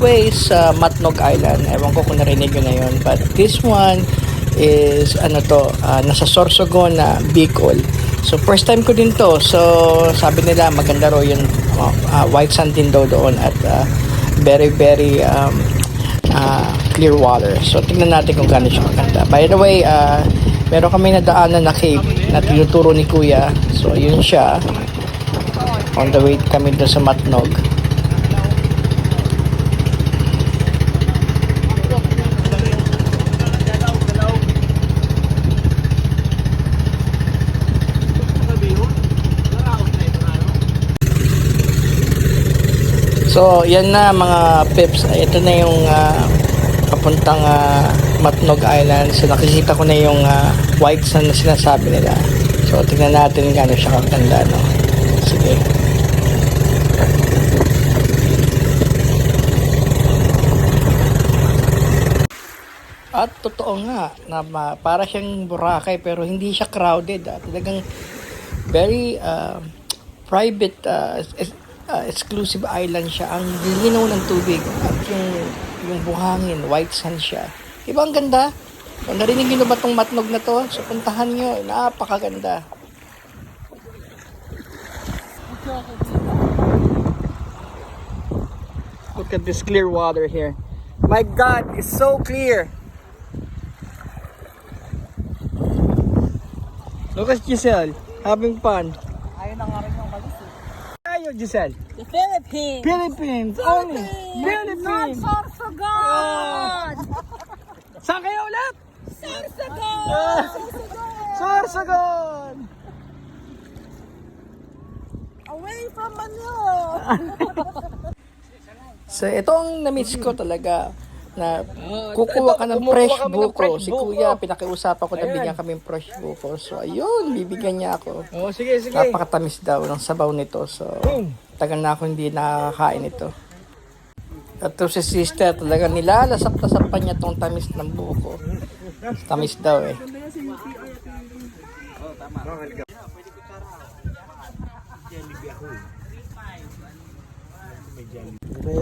way sa Matnog Island. Ewan ko kung narinig yun na yun. But this one is ano to, ah, nasa Sorsogon na Bicol. So first time ko din to. So sabi nila maganda raw yung ah, ah, white sand din daw doon at ah, very very um, ah, clear water. So tingnan natin kung gaano siya kaganda. By the way, ah, meron kami nadaanan na cave na tinuturo ni Kuya. So yun siya. On the way kami doon sa Matnog. So, yan na mga pips. Ito na yung ah, papuntang ah, Matnog Island. So, nakikita ko na yung ah, white sand na sinasabi nila. So, tingnan natin gaano siya kaganda, no? Sige. At totoo nga na para siyang Boracay pero hindi siya crowded. Ah. Talagang very uh, private, uh, uh, exclusive island siya. Ang linaw ng tubig at yung, yung buhangin, white sand siya. Diba ang ganda? Kung narinig niyo na ba itong matnog na to? So puntahan nyo, napakaganda. Look at this clear water here. My God, it's so clear. Look at Giselle, having fun. Ayun na nga rin yung balis eh. Tayo, Giselle. The Philippines! Philippines, only. Not Philippines. Sorsogon! Saan kayo ulit? Sorsogon! Ah, Sorsogon! Away from Manila! So, ito ang na-miss ko talaga na kukuha ka ng fresh buko. Si kuya, pinakiusapan ko na bigyan kami ng fresh buko. So, ayun, bibigyan niya ako. Oh, sige, sige. Napakatamis daw ng sabaw nito. So, tagal na ako hindi nakakain ito. At to si sister, talaga nilalasap-lasap pa niya tong tamis ng buko. Tamis daw eh.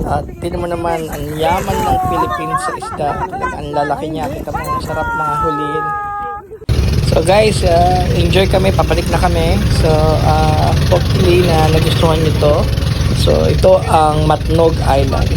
At tinan mo naman, ang yaman ng Philippines sa isda. Ang lalaki niya. Kita mo, ang sarap mga huliin. So guys, uh, enjoy kami, papalik na kami. So uh, hopefully na nagustuhan nyo to. So ito ang Matnog Island.